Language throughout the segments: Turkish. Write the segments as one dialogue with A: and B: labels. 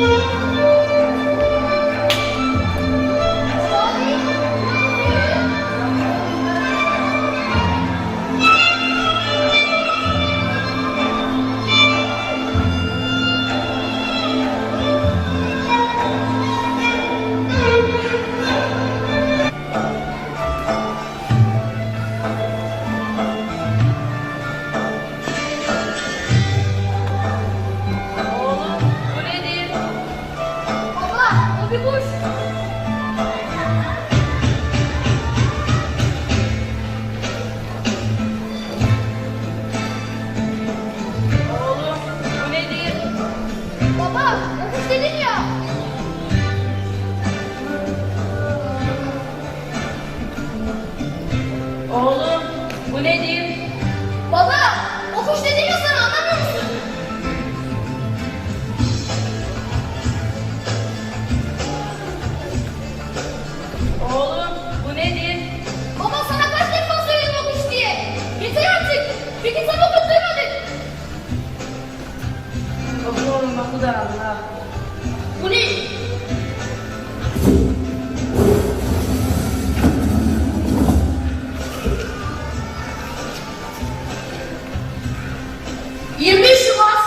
A: Thank you.
B: Oğlum bu nedir?
A: Baba o kuş dedin.
B: Oğlum bu nedir?
A: Baba
B: Oku da anla.
A: Bu ne? ...23 Şubat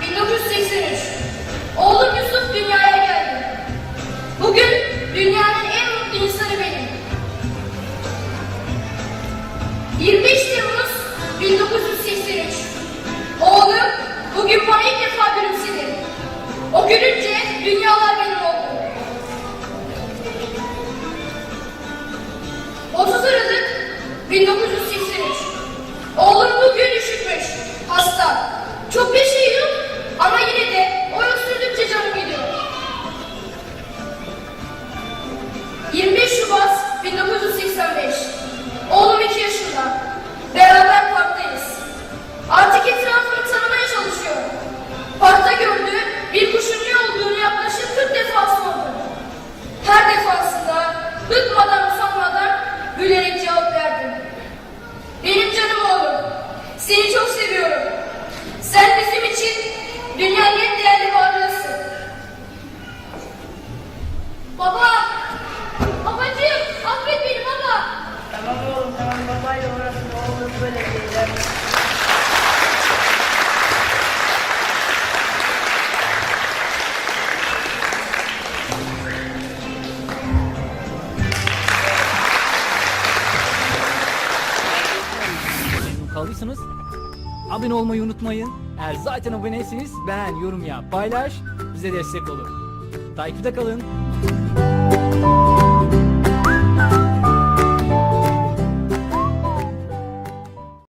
A: 1983... ...oğlum Yusuf dünyaya geldi. Bugün dünyanın en insanı benim. 25 Temmuz 1983... ...oğlum bugün bana ilk defa gülümsedi. Gülünce dünyalar benim oldu. 30 Aralık 1983. bıkmadan usanmadan gülerek cevap verdim. Benim canım oğlum, seni çok seviyorum.
C: Kaldıysanız abone olmayı unutmayın. Eğer zaten aboneyseniz beğen, yorum yap, paylaş, bize destek olun. Takipte kalın.